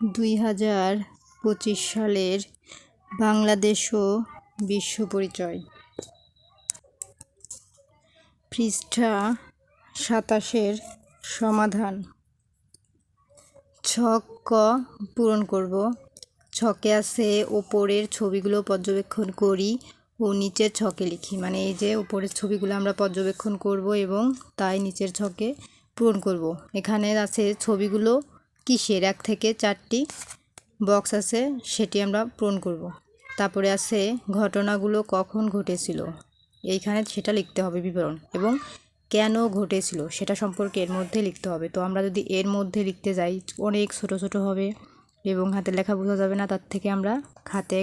দুই হাজার পঁচিশ সালের বাংলাদেশ ও বিশ্ব পরিচয়। পৃষ্ঠা সাতাশের সমাধান। ছক ক পূরণ করব। ছকে আছে ওপরের ছবিগুলো পর্যবেক্ষণ করি ও নিচের ছকে লিখি। মানে এই যে ওপরের ছবিগুলো আমরা পর্যবেক্ষণ করব এবং তাই নিচের ছকে পূরণ করব। এখানে আছে ছবিগুলো কিসের এক থেকে চারটি বক্স আছে সেটি আমরা পূরণ করব। তারপরে আছে ঘটনাগুলো কখন ঘটেছিল। এইখানে সেটা লিখতে হবে বিবরণ এবং কেন ঘটেছিল সেটা সম্পর্কে এর মধ্যে লিখতে হবে। তো আমরা যদি এর মধ্যে লিখতে যাই, অনেক ছোট ছোট হবে এবং হাতে লেখা বোঝা যাবে না, তার থেকে আমরা খাতে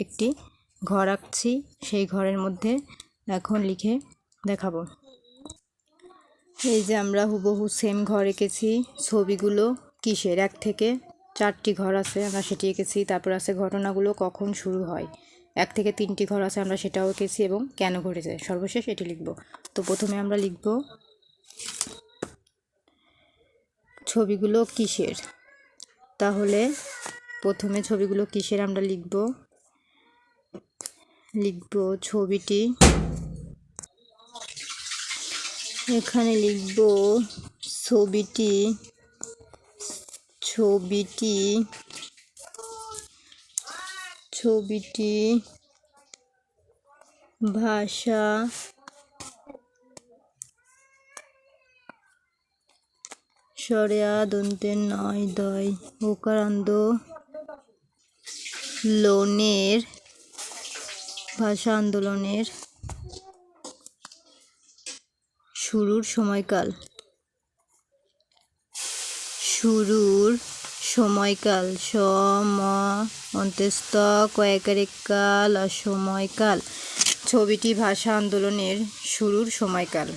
একটি ঘর আঁকছি, সেই ঘরের মধ্যে এখন লিখে দেখাবো। এই যে আমরা হুবহু সেম ঘর এঁকেছি, ছবিগুলো কিসের? এক থেকে চারটি ঘর আছে আমরা সেটি এঁকেছি। তারপর আছে ঘটনাগুলো কখন শুরু হয়? এক থেকে তিনটি ঘর আছে আমরা সেটাও এঁকেছি এবং কেন ঘটেছে? সর্বশেষ এটি লিখব। তো প্রথমে আমরা লিখব ছবিগুলো কিসের? তাহলে প্রথমে ছবিগুলো কিসের আমরা লিখব? লিখব ছবিটি এখানে লিখব ছবিটি ছবিটি ছবিটি ভাষা সরেয়া দন্তের নয় দয় ওকারান্দ লোনের ভাষা আন্দোলনের শুরুর সময়কাল। শুরুর সময়কাল সম অন্তস্থ কয়েকারেক কাল অসময়কাল। ছবিটি ভাষা আন্দোলনের শুরুর সময়কাল।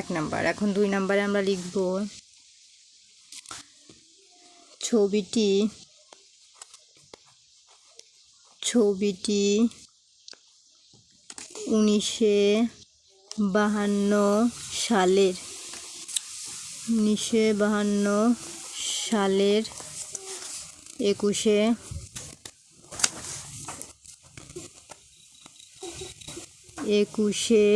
এক নাম্বার। এখন দুই নাম্বারে আমরা লিখব, ছবিটি ছবিটি উনিশে বাহান্ন সালের। উনিশশো বাহান্ন সালের একুশে একুশে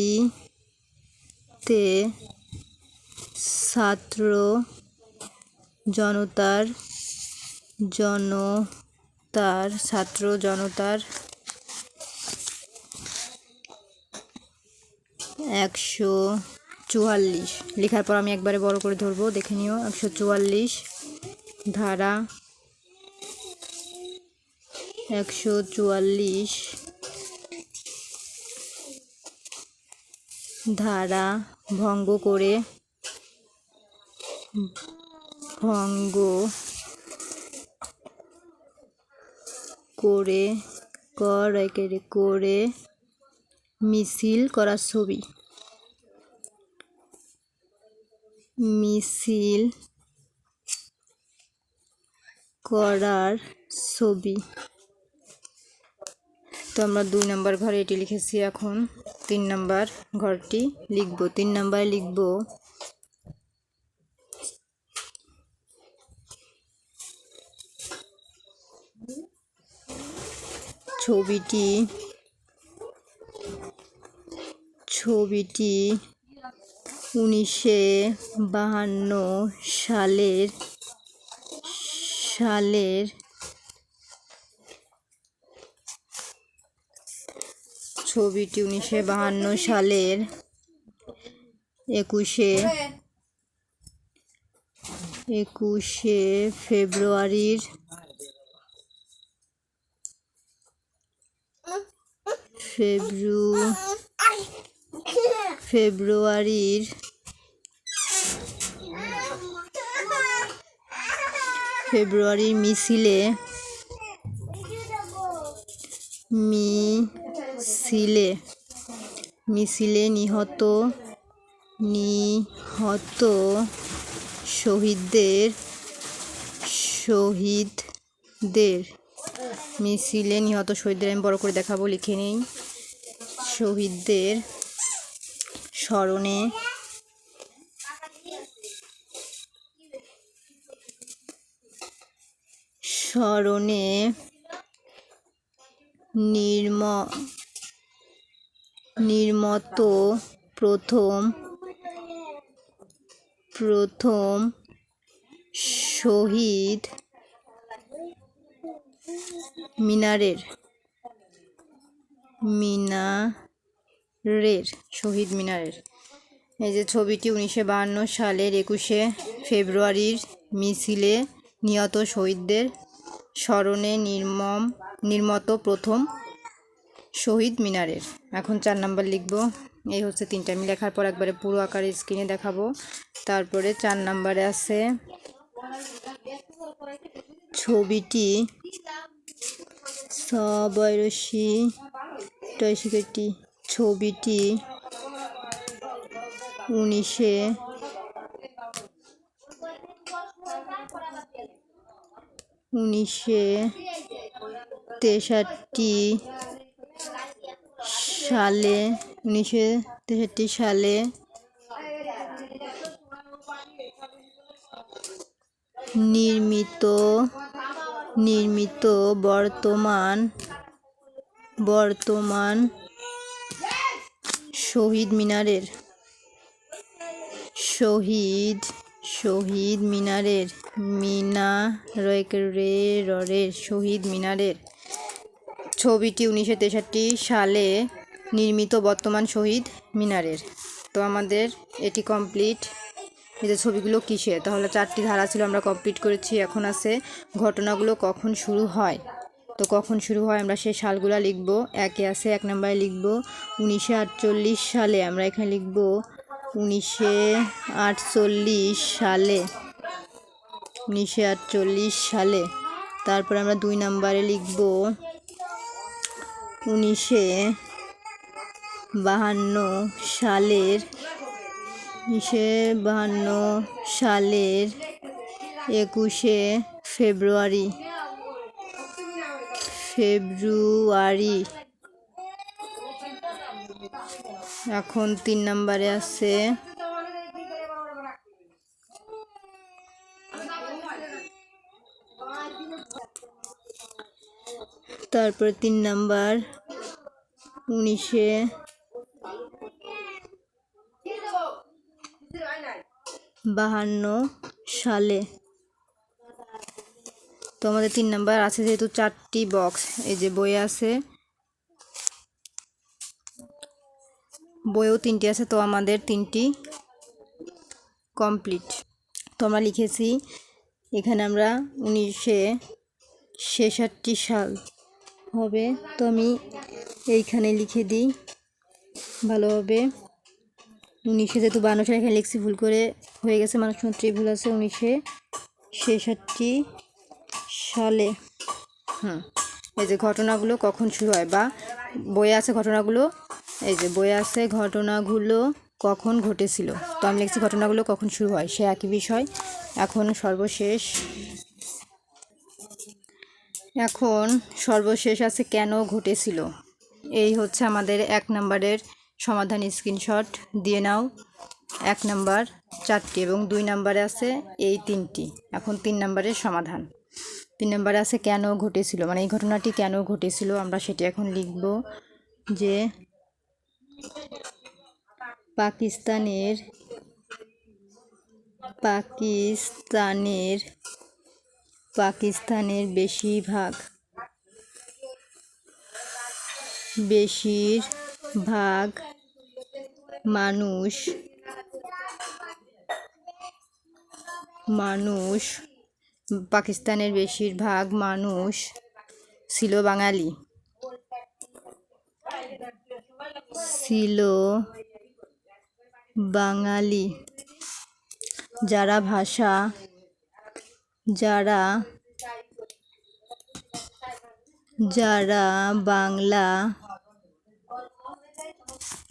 ফেব্রুয়ারিতে ছাত্র জনতার জনতার ছাত্র জনতার একশো চুয়াল্লিশ। লেখার পর আমি একবারে বড় করে ধরবো, দেখে নিও, একশো চুয়াল্লিশ ধারা একশো চুয়াল্লিশ ধারা ভঙ্গ করে ভঙ্গ করে, কর করে মিছিল করার ছবি। মিছিল করার ছবি। তো আমরা দুই নাম্বার ঘরে এটি লিখেছি এখন। তিন নাম্বার ঘরটি লিখব। তিন নাম্বারে লিখব, ছবিটি ছবিটি উনিশশো বাহান্ন সালের সালের ছবিটি উনিশশো বাহান্ন সালের একুশে একুশে ফেব্রুয়ারির ফেব্রু ফেব্রুয়ারির ফেব্রুয়ারির মিছিলে মিছিলে মিছিলে নিহত নিহত শহীদদের শহীদদের মিছিলে নিহত শহীদদের আমি বড় করে দেখাবো, লিখে নেই। শহীদদের স্মরণে স্মরণে নির্ম, নির্মত প্রথম প্রথম শহীদ মিনারের মিনারের, শহীদ মিনারের। এই যে ছবিটি উনিশশো বাহান্ন সালের একুশে ফেব্রুয়ারির মিছিলে নিহত শহীদদের স্মরণে নির্মম, নির্মত প্রথম শহীদ মিনারের। এখন চার নাম্বার লিখব। এই হচ্ছে তিনটা। আমি লেখার পর একবারে পুরো আকারে স্ক্রিনে দেখাবো। তারপরে চার নাম্বারে আছে ছবিটি সবয়সী টয়সিকেটি ছবিটি উনিশে উনিশে তেষট্টি সালে উনিশশো তেষট্টি সালে নির্মিত নির্মিত বর্তমান বর্তমান শহীদ মিনারের, শহীদ শহীদ মিনারের মিনারের শহীদ মিনারের ছবিটি উনিশশো তেষট্টি সালে নির্মিত বর্তমান শহীদ মিনারের। তো আমাদের এটি কমপ্লিট যে ছবিগুলো কিসে? তাহলে চারটি ধারা ছিল, আমরা কমপ্লিট করেছি। এখন আছে ঘটনাগুলো কখন শুরু হয়? তো কখন শুরু হয় আমরা সেই সালগুলো লিখব। একে আছে এক নম্বরে লিখব, উনিশশো আটচল্লিশ সালে আমরা এখানে লিখব, উনিশশো আটচল্লিশ সালে। উনিশশো আটচল্লিশ সালে। তারপর আমরা দুই নম্বরে লিখব উনিশে বাহান্ন সালের উনিশে বাহান্ন সালের একুশে ফেব্রুয়ারি। ফেব্রুয়ারি। এখন তিন নম্বরে আছে তারপর তিন নাম্বার, উনিশে। বাহান্ন সালে। তো আমাদের তিন নাম্বার আছে যেহেতু চারটি বক্স এই যে বই আছে। বইও তিনটি আছে, তো আমাদের তিনটি কমপ্লিট তো আমরা লিখেছি, এখানে আমরা উনিশে ছেষট্টি সাল। হবে, তো আমি এইখানে লিখে দিই। ভালোভাবে। উনিশে যেহেতু বান্ন সালে এখানে লিখছি, ভুল করে হয়ে গেছে, মানুষ মন্ত্রী ভুল আছে উনিশশো ছেষট্টি সালে। হুম, এই যে ঘটনাগুলো কখন শুরু হয় বা বইয়ে আছে ঘটনাগুলো? এই যে বইয়ে আছে ঘটনাগুলো কখন ঘটেছিল। তো আমি লিখছি, ঘটনাগুলো কখন শুরু হয়? সে একই বিষয়। এখন সর্বশেষ এখন সর্বশেষ আছে কেন ঘটেছিল? এই হচ্ছে আমাদের এক নম্বরের সমাধান স্ক্রিনশট। দিয়ে নাও। এক নাম্বার, চারটি এবং দুই নাম্বারে আছে এই তিনটি। এখন তিন নাম্বারের সমাধান। তিন নম্বরে আছে কেন ঘটেছিল? মানে এই ঘটনাটি কেন ঘটেছিল? আমরা সেটি এখন লিখব যে পাকিস্তানের পাকিস্তানের পাকিস্তানের বেশিরভাগ বেশিরভাগ মানুষ মানুষ পাকিস্তানের বেশিরভাগ মানুষ ছিল বাঙালি। ছিল বাঙালি। যারা ভাষা যারা যারা বাংলা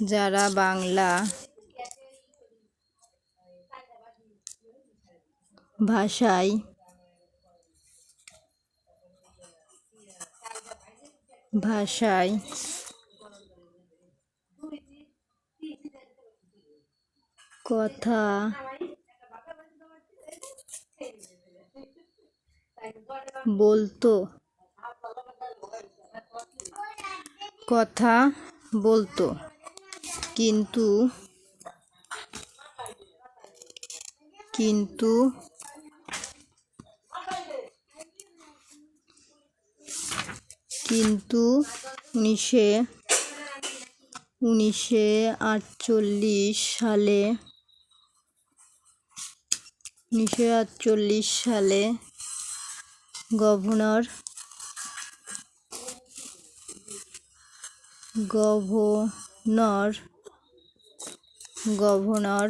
যারা বাংলা ভাষায় ভাষায় কথা বলতো। কথা বলতো। কিন্তু কিন্তু কিন্তু উনিশে উনিশশো আটচল্লিশ সালে উনিশশো আটচল্লিশ সালে governor governor governor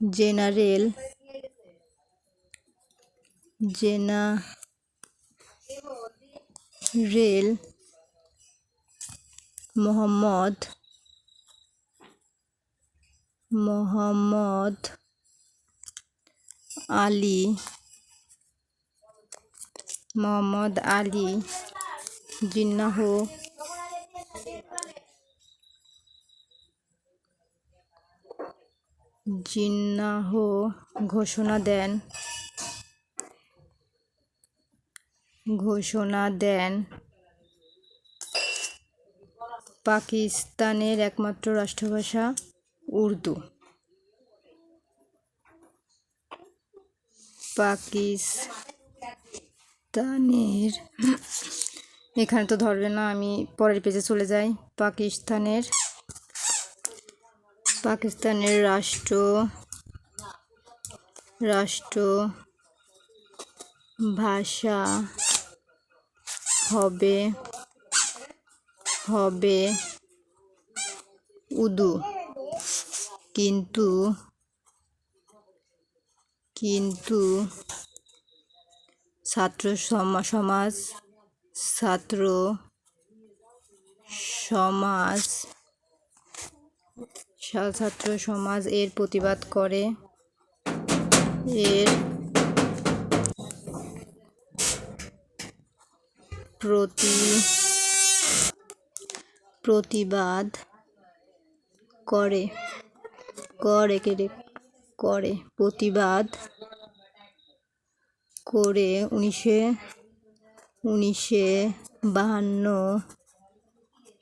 general general Mohammad Mohammad Ali Mohammad Ali Jinnah Jinnah ঘোষণা দেন। ঘোষণা দেন। পাকিস্তানের একমাত্র রাষ্ট্রভাষা উর্দু। পাকিস্তানের, এখানে তো ধরবে না, আমি পরের পেজে চলে যাই। পাকিস্তানের পাকিস্তানের রাষ্ট্র রাষ্ট্র ভাষা হবে হবে উদু কিন্তু কিন্তু ছাত্র সমা- সমাজ, ছাত্র সমাজ ছাত্র সমাজ এর প্রতিবাদ করে। এর প্রতি, প্রতিবাদ করে। করে কেড়ে করে। প্রতিবাদ করে উনিশে উনিশশো বাহান্ন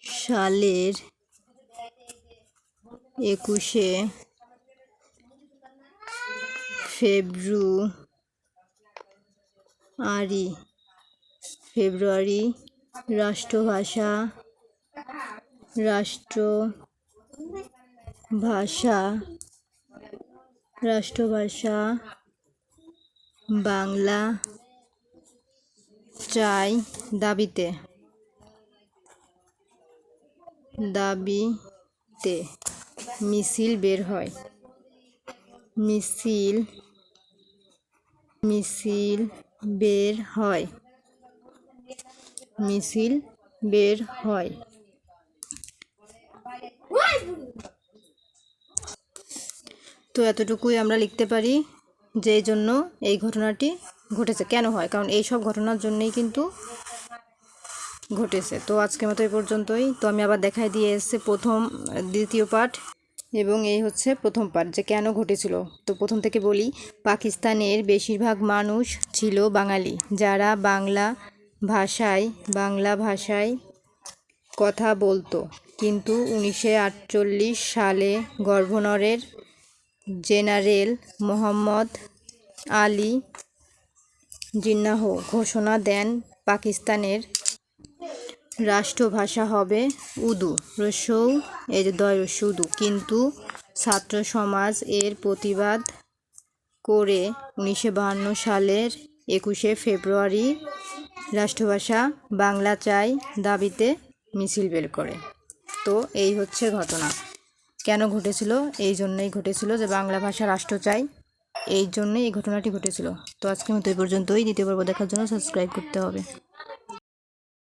সালের একুশে ফেব্রুয়ারি ফেব্রুয়ারি রাষ্ট্রভাষা রাষ্ট্র ভাষা রাষ্ট্রভাষা, বাংলা, চাই দাবিতে। দাবিতে মিছিল বের হয়। মিছিল মিছিল বের হয়। মিছিল বের হয়। তো এতটুকুই আমরা লিখতে পারি যে জন্য এই ঘটনাটি ঘটেছে। কেন হয়? কারণ এই সব ঘটনার জন্যই কিন্তু ঘটেছে। তো আজকের মতো এই পর্যন্তই। তো আমি আবার দেখাই দিয়ে এসেছে প্রথম, দ্বিতীয় পাঠ এবং এই হচ্ছে প্রথম পাঠ যে কেন ঘটেছিল। তো প্রথম থেকে বলি, পাকিস্তানের বেশিরভাগ মানুষ ছিল বাঙালি। যারা বাংলা ভাষায় বাংলা ভাষায় কথা বলতো। কিন্তু উনিশশো আটচল্লিশ সালে গভর্নরের জেনারেল মোহাম্মদ আলী জিন্নাহ ঘোষণা দেন পাকিস্তানের রাষ্ট্রভাষা হবে উর্দু। রসৌ যে দয় উর্দু। কিন্তু ছাত্র সমাজ এর প্রতিবাদ করে উনিশশো বাহান্ন সালের একুশে ফেব্রুয়ারি রাষ্ট্রভাষা বাংলা চাই দাবিতে মিছিল বের করে। তো এই হচ্ছে ঘটনা। কেন ঘটেছিল? এই জন্যই ঘটেছিল যে বাংলা ভাষা রাষ্ট্র চাই। এই জন্যই এই ঘটনাটি ঘটেছিল। তো আজকে মতো এই পর্যন্তই। দ্বিতীয় পর্ব দেখার জন্য সাবস্ক্রাইব করতে হবে।